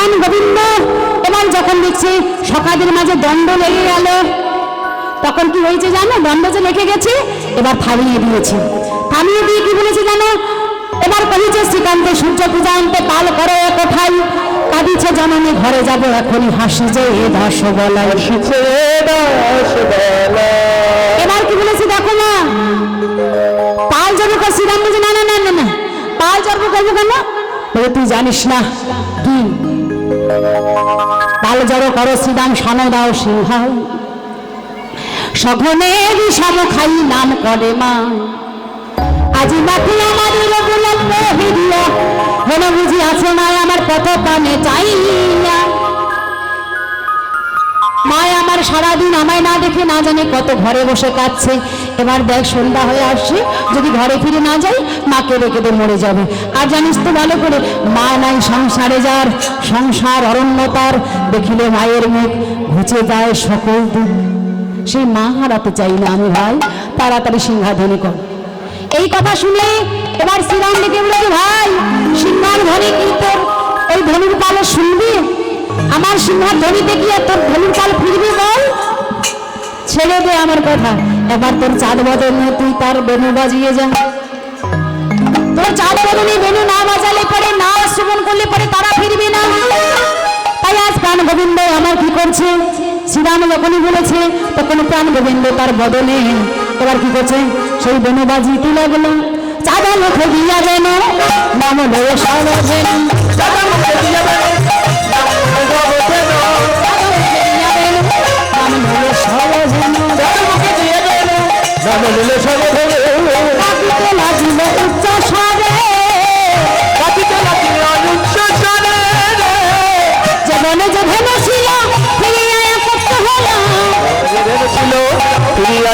প্রাণ গোবিন্দ এবার যখন দেখছে সকাদের মাঝে দণ্ড লেগে গেল, তখন কি হয়েছে জানো? দণ্ড যে লেগে গেছে, এবার থামিয়ে দিয়েছে। থামিয়ে দিয়ে কি বলেছে জানো? এবার কহিছে, শ্রীকান্তে সূর্য পূজা আনতে পাল করো কোথায় কাঁদিছে জননী, ঘরে যাব এখনই হাসি যে এ দশ বলাই। এবার কি বলেছে দেখো না পাল জড়ো কর শ্রীরাম বলছে না না না না পাল জড়ো করব কেন? তুই জানিস না কি পাল জড়ো করো শ্রীরাম সন দাও সিংহাই সঘনের সব খাই নাম করে মা। আজি মাটি আমার রঘুনাথ হেরিয়া হেন বুঝি আছে না আমার কত পানে চাই আমার সারাদিন আমায় না দেখে না জানে কত ঘরে বসে কাঁদছে। এবার দেখ, সন্ধ্যা হয়ে আসছে, যদি ঘরে ফিরে না যাই, মাকে রেখে দিয়ে মরে যাবে। আর জানিস তো ভালো করে, মা নাই সংসারে যার, সংসার অরণ্যতার, দেখিলে মায়ের মুখ ঘুচে যায় সকল দিন সেই মা হারাতে চাই না আমি ভাই, তাড়াতাড়ি সিংহাধনী কর। এই কথা শুনে এবার শ্রীরাম ডেকে বলে ভাই, সিংহার ঘরে কি তোর? ওই ধনুর পালে শুনবি? আমার সিংহার ধরিতে গিয়ে তোর ধনুর পাল ফিরবি বল। ছেড়ে দে আমার কথা। এবার তোর চাঁদ বদলে তুই তার বেনু বাজিয়ে যা। তোর চাঁদ বদলে বেনু না বাজালে পরে, না শ্রবণ করলে পরে তারা ফিরবে না। তাই আজ প্রাণ গোবিন্দ আমার কি করছে? শ্রীরাম যখনই বলেছে, তখন প্রাণ গোবিন্দ তার বদলে। এবার কি করছে? সেই বেনু বাজিতে লাগল চাঁদা মুখে দিয়া বেন নাম লয়ে সরবেন দাদা মুখে দিয়ে নাম নিলে সব হবে। কাঁদিতে লাগিল উচ্চ স্বরে কাঁদিতে লাগিল অনুচ্চ স্বরে রে। যে মনে যে ভেবে ছিল ফিরিয়া একত্র হলো জীবন ছিল, ফিরিয়া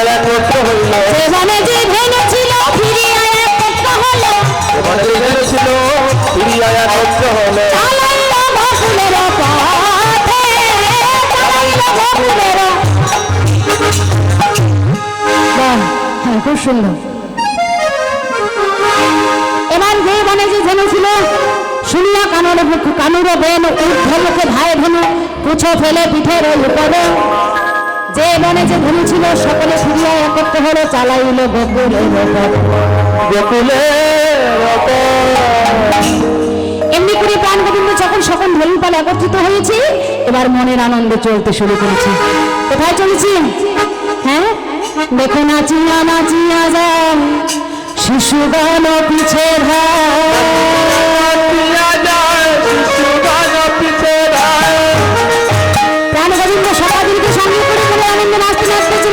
হইল। যে মনে যে ভেবে ছিল ফিরিয়া একত্র হলো জীবন জীবন ছিল, ফিরিয়া একত্র হলো। চালাইল বকুলের পথে চালাইল বাহ, হ্যাঁ এবার যে মানে যে ধনু ছিল শুনিয়া কানর কানুর বেন ঊর্ধ্বমুখে ভাই ধনু কুছো ফেলে পিঠের উপরে। যে বনে যে ধনু ছিল সকলে ফিরিয়া একত্র হলো চালাইল গোকুলের এমনি করে প্রাণ গোবিন্দ যখন সকল ধনুপাল একত্রিত হয়েছে এবার মনের আনন্দে চলতে শুরু করেছে। কোথায় চলেছি? দেখো নাচিয়া নাচিয়া যায় শিশু গান পিছে প্রাণ গোবিন্দ সঙ্গে করে আনন্দ নাচতে নাচতে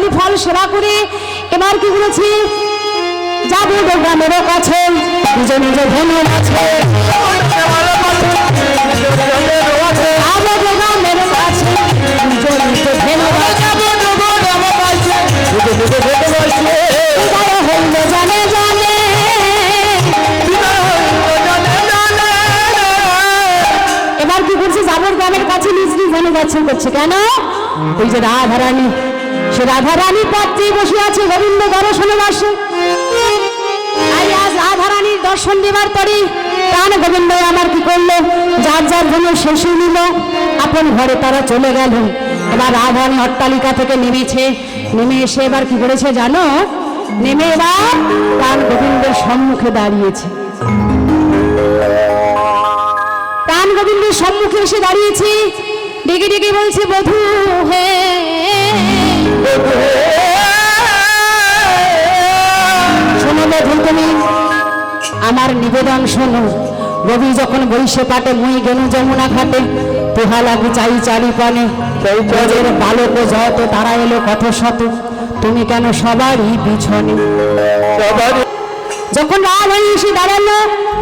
কদলি ফল সেবা করে। এবার কি করেছি? যাব গ্রামের কাছে। নিজ নিজ ধনু আছে জানে জানে। এবার কি করছে? জাবর গ্রামের কাছে। নিজ নিজ ধনু করছে। কেন? ওই যে রাধারানী। সে রাধারানী পাত্রে বসে আছে গোবিন্দ দর্শনে বসে আজ রাধারানীর দর্শন দেবার পরে প্রাণ গোবিন্দ আমার কি করল? যার যার জন্য শেষে নিল, আপন ঘরে তারা চলে গেল। এবার রাধারানী অট্টালিকা থেকে নেমেছে। নেমে এসে এবার কি করেছে জানো? নেমে এবার প্রাণ গোবিন্দের সম্মুখে দাঁড়িয়েছে। প্রাণ গোবিন্দের সম্মুখে এসে দাঁড়িয়েছে। ডেকে ডেকে বলছে, বধূ, হে শোনো তুমি আমার নিবেদন শোনো। রবি যখন বৈশে পাটে মুই গেনু যমুনা ঘাটে পোহা লাগু চাই চারি পানে ব্রজের বালক যত তারা এলো কত শত তুমি কেন সবারই পিছনে? যখন রাধারানী এসে দাঁড়াল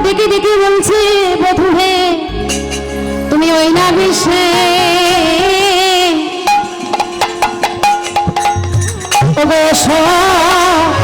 ডেকে ডেকে বলছে বধূ হে তুমি ওই না বিশ্বে ওগো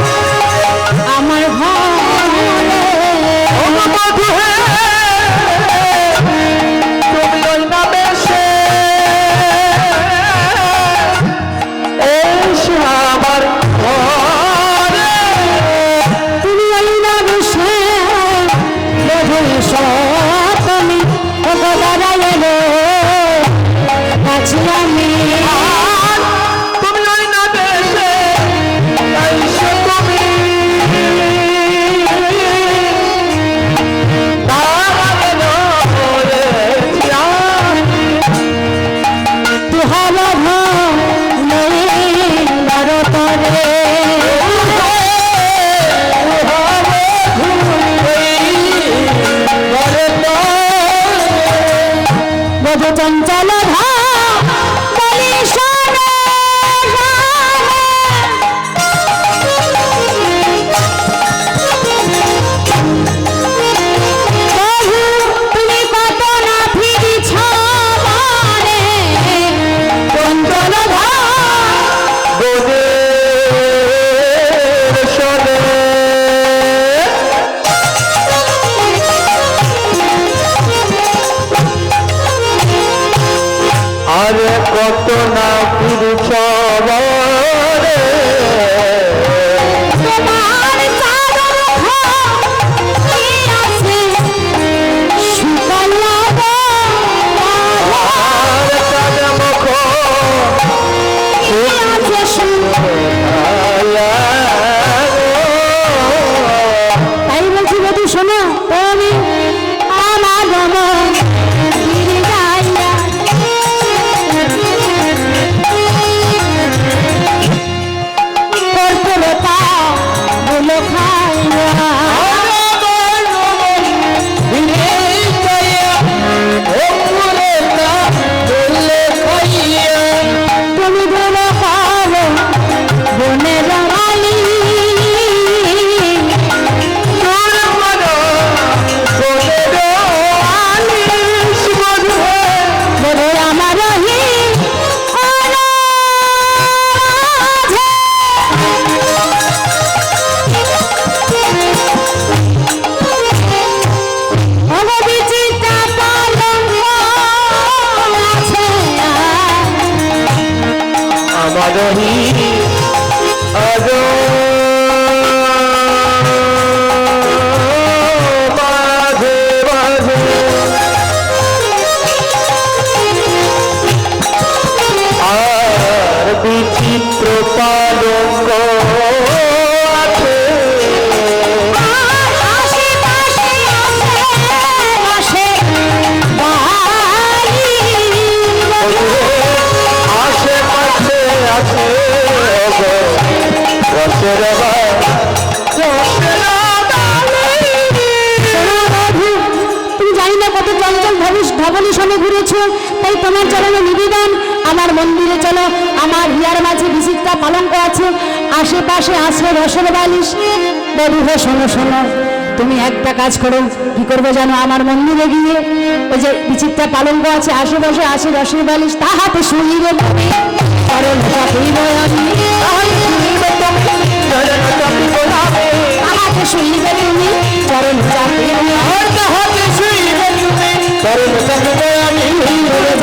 আমার তাই তোমার চরণে নিবেদন। আমার মন্দিরে চলো। আমার হিয়ার মাঝে বিচিত্রা পালঙ্ক আছে। আশেপাশে আসবে রসর বালিশ। বধু হে শোনো শোনো। তুমি একটা কাজ করো। কি করবে জানো? আমার মন্দিরে গিয়ে ওই যে বিচিত্রা পালঙ্ক আছে, আশেপাশে আসে রসের বালিশ তাহাতে শুইবে তুমি। চরণ চাপিব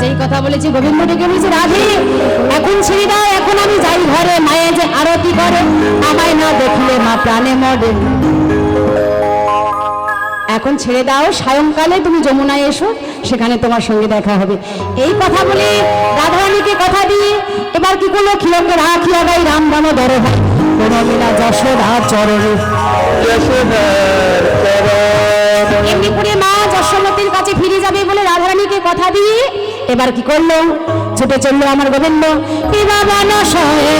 যেই কথা বলেছি গোবিন্দ ডেকে বলেছে, রাধে, এখন ছেড়ে দাও, এখন আমি যাই ঘরে। মায়ে যে আরতি করে, আমায় না দেখলে মা প্রাণে মরে। এখন ছেড়ে দাও, সায়ংকালে তুমি যমুনায় এসো, সেখানে তোমার সঙ্গে দেখা হবে। এই কথা বলে রাধারানীকে কথা দিয়ে এবার কি করল? খিলকে রাখিয়া গাই রাম রাম দর হয় মিলা যশোদা চরণে। এমনি করে মা যশোমতির কাছে ফিরে যাবে বলে রাধারানীকে কথা দিয়ে এবার কি করল? ছুটে চলল আমার গোবিন্দ কি বাবা নশয়ে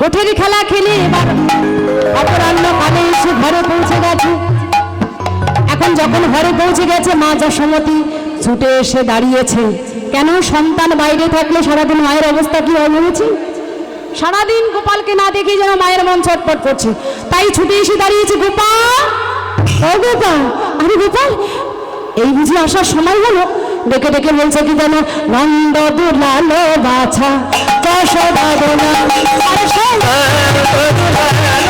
কোঠের খেলা খেলি এবার অপরাহ্ন কালে এসে ঘরে পৌঁছে গেছে। এখন যখন ঘরে পৌঁছে গেছে, মা যশোমতি ছুটে এসে দাঁড়িয়েছে। কেন সন্তান বাইরে থাকলে সারাদিন মায়ের অবস্থা কি হয় বলেছি সারাদিন গোপালকে না দেখে যেন মায়ের মন ছটপট করছে। তাই ছুটে এসে দাঁড়িয়েছে, গোপাল! ও গোপাল! আরে গোপাল! এই বুঝি আসার সময় হলো? ডেকে ডেকে বলছে কি যেন, নন্দ দুলালো বাছা যশোদা দোলা আরে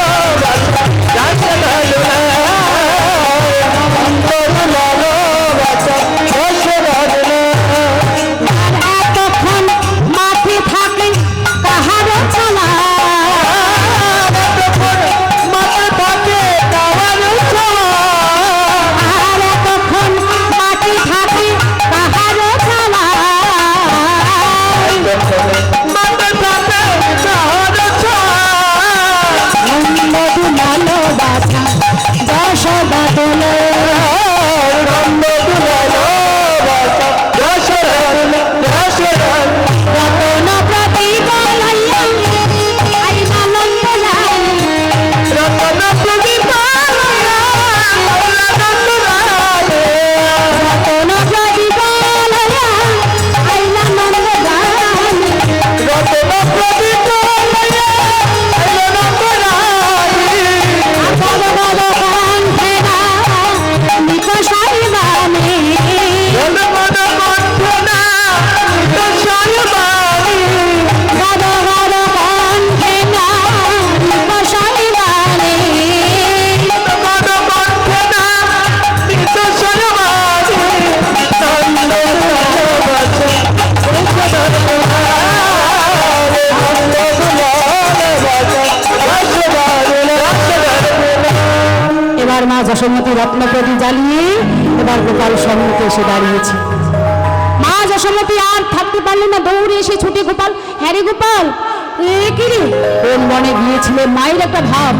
মনে মায়ের একটা ভাব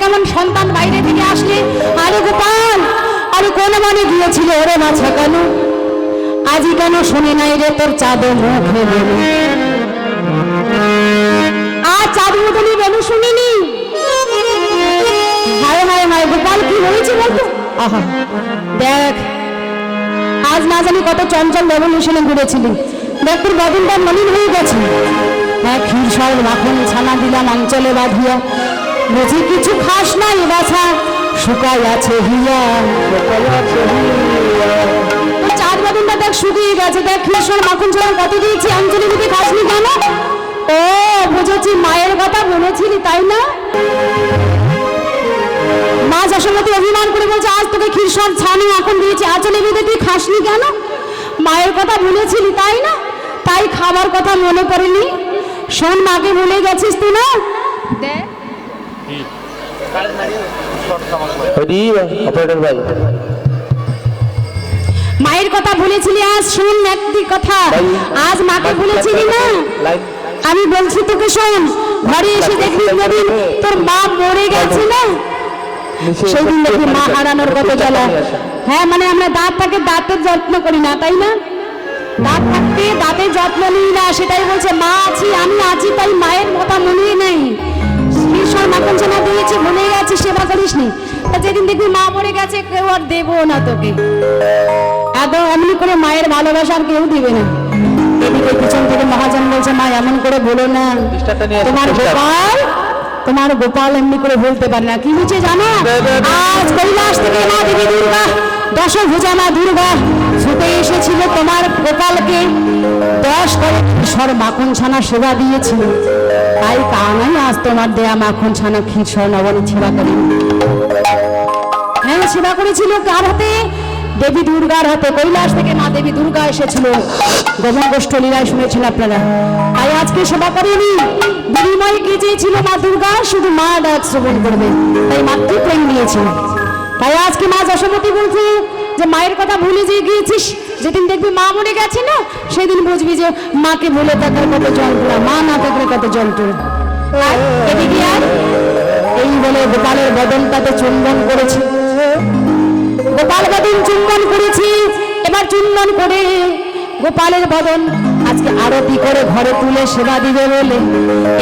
কেমন সন্তান বাইরে থেকে আসলে? আরে গোপাল, আরে কোন মানে গিয়েছিল ওরে বাছা কেন। আজি কেন শুনে নাই রে তোর চাঁদ মুখে বেরু আর চাঁদ মুখে বেরু শুনিনি। হায় হায় হায়, গোপাল, কি হয়েছে বলতো? আহা, দেখ, আজ না জানি কত চঞ্চল রেভলিউশনে ঘুরেছিলি। দেখ, তোর বদনটা মলিন হয়ে গেছে। হ্যাঁ ক্ষীর সর মাখন ছানা দিলাম অঞ্চলে বাঁধিয়া। বুঝি কিছু খাস না এ বাছা? শুকাই আছে হিয়া। চার বদনটা দেখ শুকিয়ে গেছে, দেখ ক্ষীর মাখন ছানা কত দিয়েছি অঞ্চলে দিতে খাসনি কেন? ও, বুঝেছি মায়ের কথা বলেছিলি, তাই না? মা যশোমতী অভিমান করে বলছে, আজ তোকে ক্ষীরসর ছানি এখন দিয়েছি আচলে বেঁধে তুই খাসনি কেন? মায়ের কথা ভুলেছিলি তাই না? তাই খাবার কথা মনে পড়েনি? শোন মাকে ভুলে গেছিস তুই না? দেখ অপারেটর ভাই। মায়ের কথা ভুলেছিলি আজ শুন একটি কথা। আজ মাকে ভুলেছিলি না? আমি বলছি তোকে শোন ঘরে এসে দেখবি যেদিন তোর মা মরে গেছে না? সেই দিন দেখবি মা হারানোর কত জ্বালা হ্যাঁ মানে আমরা দাঁতটাকে দাঁতের যত্ন করি না তাই না? দাঁত থাকতে দাঁতের যত্ন নিই না সেটাই বলছে মা আছি আমি আছি তাই মায়ের কথা মনেই নেই। ঈশ্বর দিয়েছি মনে গেছি সেবা করিস নি। তা যেদিন দেখবি মা মরে গেছে কেউ আর দেবো না তোকে। এত এমনি করে মায়ের ভালোবাসা আর কেউ দিবে না। এদিকে পিছন থেকে মহাজন বলছে মা এমন করে বলো না। নিয়ে তোমার গোপাল তোমার গোপাল এমনি করে বলতে পারে না। কি হচ্ছে জানো? আজ কৈলাস থেকে মা দেবী দুর্গা দশভুজা মা দুর্গা, ছুটে এসেছিল তোমার গোপালকে। দশ করে ঈশ্বর মাখন ছানা সেবা দিয়েছিল। তাই কানাই আজ তোমার দেয়া মাখন ছানা ক্ষীর নবনী সেবা করেনি হ্যাঁ সেবা করেছিল? কার হাতে? দেবী দুর্গার হাতে। কৈলাস থেকে মা দেবী দুর্গা এসেছিল। গোমন গোষ্ঠ লীলায় শুনেছেন আপনারা। তাই আজকে সেবা করেনি। বিনিময় কি চেয়েছিল মা দুর্গা? শুধু মা ডাক শ্রবণ করবে। তাই মাতৃপ্রেম দিয়েছিল তাই আজকে মা যশোমতী বলছে যে মায়ের কথা ভুলে যে গিয়েছিস, যেদিন দেখবি মা মরে গেছে না, সেদিন বুঝবি যে মাকে ভুলে থাকার কত যন্ত্রণা, মা না থাকলে কত যন্ত্রণা। এই বলে গোপালের বদনটাতে চুম্বন করেছে। গোপাল বদন চুম্বন করেছি, এবার চুম্বন করে গোপালের বদন আজকে আরতি করে ঘরে তুলে সেবা দিবে বলে।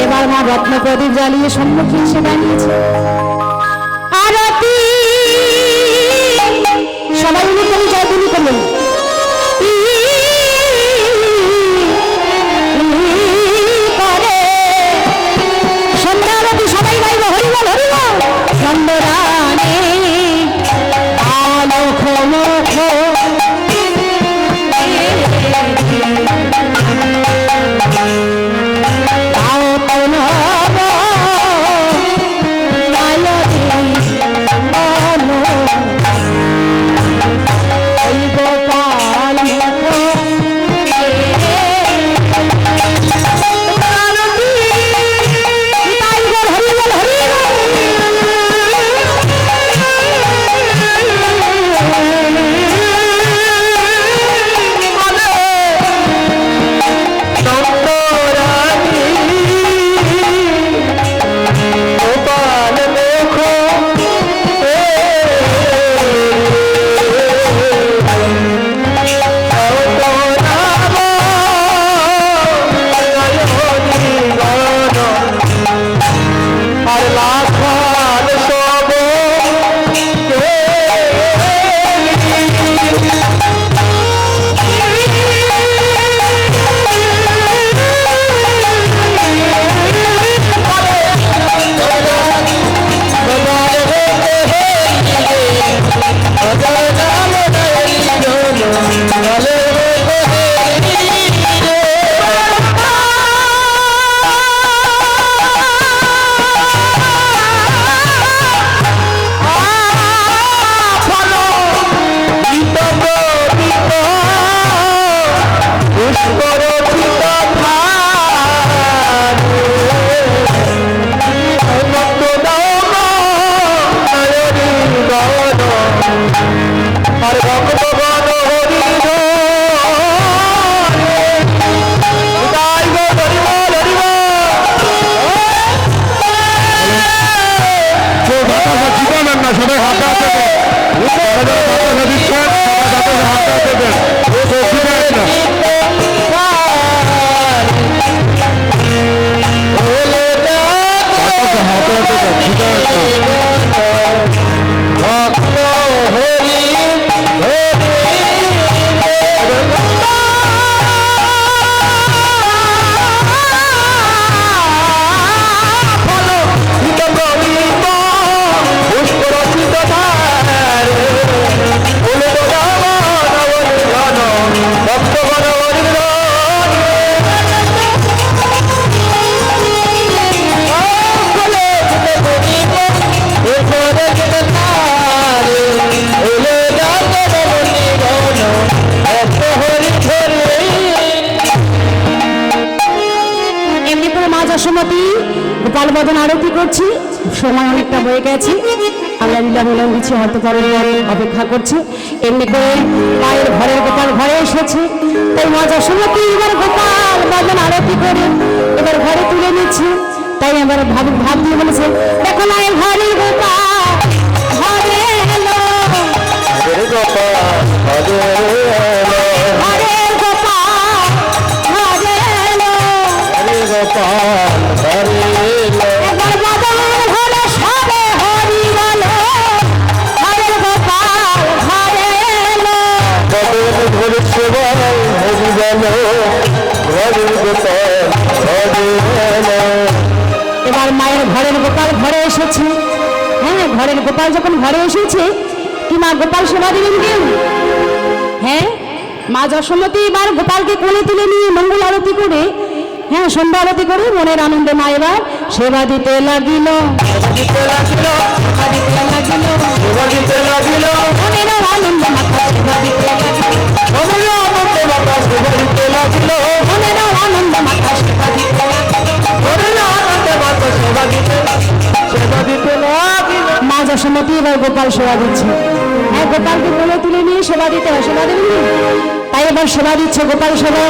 এবার মা রত্ন প্রদীপ জ্বালিয়ে সম্মুখীন সেবা নিয়েছে। আরতি সবাই পরের বার অপেক্ষা করছি। এমনি করে মায়ের ঘরের গোপাল ঘরে এসেছে। তাই মা যশোমতী এবার গোপাল বাজন আরতি করে এবার ঘরে তুলে নিচ্ছে। তাই এবার ভাব ভাব দিয়ে বলেছে, দেখো মায়ের ঘরের গোপাল গোপাল যখন ঘরে এসেছে, কি মা গোপাল সেবা দিলেন কেউ? হ্যাঁ? মা যশোমতী এবার গোপালকে কোলে তুলে নিয়ে মঙ্গল আরতি করে হ্যাঁ সন্ধ্যা আরতি করে মনের আনন্দে মা এবার সেবা দিতে লাগিল। মনের আনন্দ মাথা সেবা দিতে লাগিল। গোপাল সেবা দিচ্ছে। হ্যাঁ গোপালকে বলে তুলে নিয়ে সেবা দিতে হয় সেবা দেবেন তাই এবার সেবা দিচ্ছে গোপাল সেবা।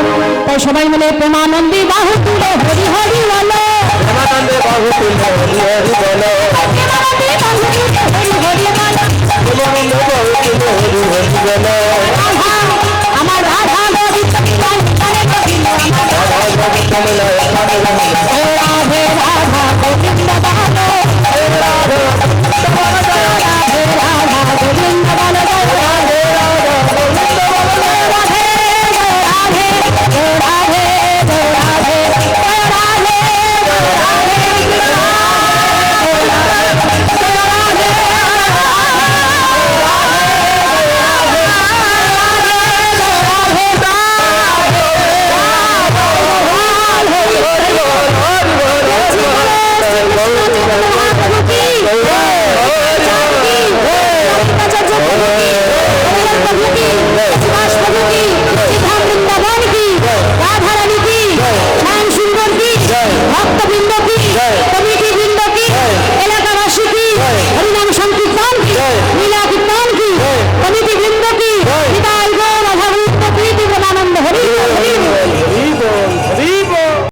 তাই সবাই মিলে প্রেমানন্দী বাহু তুলে হরি হরি বলো। প্রেমানন্দে বাহু তুলে হরি হরি বলো। প্রেমানন্দে বাহু তুলে হরি হরি বলো। প্রেমানন্দে বাহু তুলে হরি হরি বলো। আমার রাধা গোবিন্দ গানে গোবিন্দ আমার রাধা গোবিন্দ। গানে গোবিন্দ। রাধে রাধা গোবিন্দ গানে রাধে